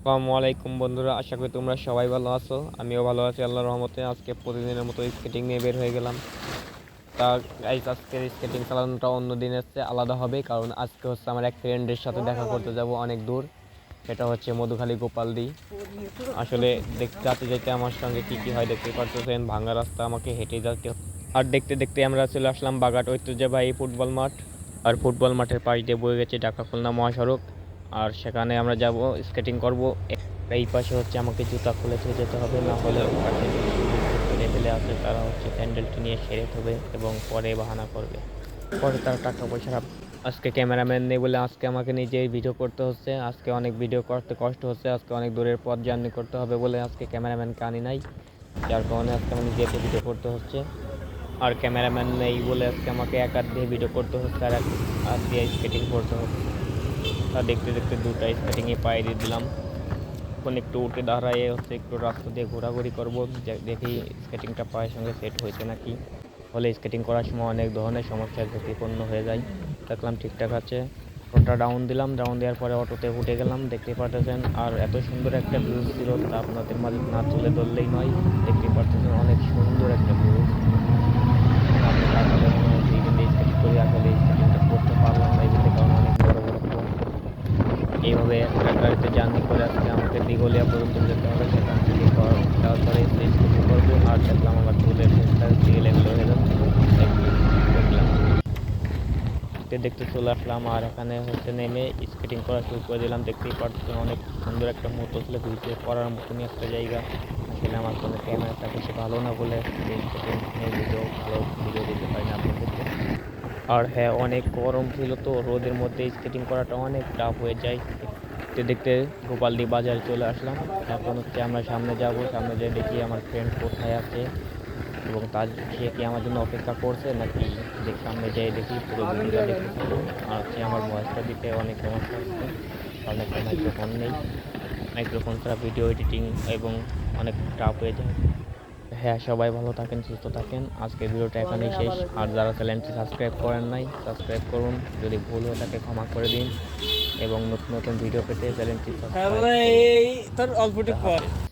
আসসালামু আলাইকুম বন্ধুরা, আশা করি তোমরা সবাই ভালো আছো। আমিও ভালো আছি, আল্লাহর রহমতে। আজকে প্রতিদিনের মতো স্কেটিং নিয়ে বের হয়ে গেলাম। তা গাইস আজকের স্কেটিং চালানোটা অন্য দিন চেয়ে আলাদা হবে, কারণ আজকে হচ্ছে আমার এক ফ্রেন্ডের সাথে দেখা করতে যাব অনেক দূর। সেটা হচ্ছে মধুখালী গোপালদি। আসলে দেখতে যাতে যেতে আমার সঙ্গে কী কী হয়, দেখতে পারতেছেন ভাঙা রাস্তা আমাকে হেঁটে যেতে। আর দেখতে দেখতে আমরা চলে আসলাম বাগাট ঐতিহ্যবাহী ফুটবল মাঠ। আর ফুটবল মাঠের পাশ দিয়ে বয়ে গেছে ঢাকা খুলনা মহাসড়ক। আর সেখানে আমরা যাব স্কেটিং করব। এই পাশে হচ্ছে আমাকে জুতা খুলে থেকে যেতে হবে, না হলে ফেলে ফেলে আছে, তারা হচ্ছে স্যান্ডেলটি নিয়ে সেরে হবে এবং পরে বাহানা করবে। পরে তারা টাকা পয়সা আজকে ক্যামেরাম্যান নেই বলে আজকে আমাকে নিজেই ভিডিও করতে হচ্ছে। আজকে অনেক ভিডিও করতে কষ্ট হচ্ছে, আজকে অনেক দূরের পথ জার্নি করতে হবে বলে আজকে ক্যামেরাম্যানকে আনি নাই। যার কারণে আজকে আমি নিজেকে ভিডিও করতে হচ্ছে। আর ক্যামেরাম্যান নেই বলে আজকে আমাকে এক দিয়ে ভিডিও করতে হচ্ছে আর দিয়ে স্কেটিং করতে হচ্ছে। তা দেখতে দেখতে দুটা স্কেটিংয়ে পায়ে দিয়ে দিলাম। এখন একটু উঠে দাঁড়ায় হচ্ছে, একটু রাস্তা দিয়ে ঘোরাঘুরি করব দেখি স্কেটিংটা পায়ের সঙ্গে সেট হয়েছে নাকি। ফলে স্কেটিং করার সময় অনেক ধরনের সমস্যার ঝুঁকিপূর্ণ হয়ে যায়। দেখলাম ঠিকঠাক আছে। ফোনটা ডাউন দিলাম ডাউন দেওয়ার পরে অটোতে উঠে গেলাম দেখতে পারতেছেন। আর এত সুন্দর একটা ভিউ ছিল, তা আপনাদের মাঝে না তুলে ধরলেই নয়। দেখতে পারতেছেন অনেক সুন্দর একটা ভিউ আমি আসলে মনে হচ্ছে এখানে স্কেটিং করে আসলে স্কেটিংটা করতে পারলাম না এখানে কারণ অনেক বড় বড় ফোন এইভাবে একটা গাড়িতে জার্নি করে আজকে আমাকে দিঘলিয়া পর্যন্ত যেতে হবে সেখান থেকে কর- তারপরে স্কেটিং করব আর দেখলাম আমার চুলের শেষটা দিয়ে লেগুলো হয়ে যাচ্ছে দেখলাম দেখতে দেখতে চলে আসলাম আর এখানে হচ্ছে নেমে স্কেটিং করা শুরু করে দিলাম দেখতেই পাচ্ছেন অনেক সুন্দর একটা মুহূর্ত ছিল ভিডিও করার মতনই একটা জায়গা আসলে আমার কোনো ক্যামেরাটা বেশি ভালো না বলে ভিডিও ভালো ভিডিও দিতে পারি না আপনাদেরকে আর হ্যাঁ অনেক গরম ছিল তো, রোদের মধ্যে স্কেটিং করাটা অনেক টাফ হয়ে যায়। দেখতে দেখতে গোপালদি বাজারে চলে আসলাম। এখন হচ্ছে আমরা সামনে যাব, সামনে যেয়ে দেখি আমার ফ্রেন্ড কোথায় আছে এবং তার সে কি আমার জন্য অপেক্ষা করছে নাকি দেখ, সামনে যেয়ে দেখি, পুরো ভিডিওটা থাকব আর হচ্ছে আমার ভয়েসটা দিতে অনেক সমস্যা হচ্ছে, কারণ একটা মাইক্রোফোন নেই। মাইক্রোফোন ছাড়া ভিডিও এডিটিং এবং অনেক টাফ হয়ে যায়। হ্যাঁ সবাই ভালো থাকেন সুস্থ থাকেন। আজকের ভিডিওটা এখানেই শেষ। আর যারা চ্যানেলটি সাবস্ক্রাইব করেন নাই সাবস্ক্রাইব করুন। যদি ভুল হয়ে থাকে ক্ষমা করে দিন। এবং নতুন নতুন ভিডিও পেতে চ্যানেলটি সাবস্ক্রাইব তাহলে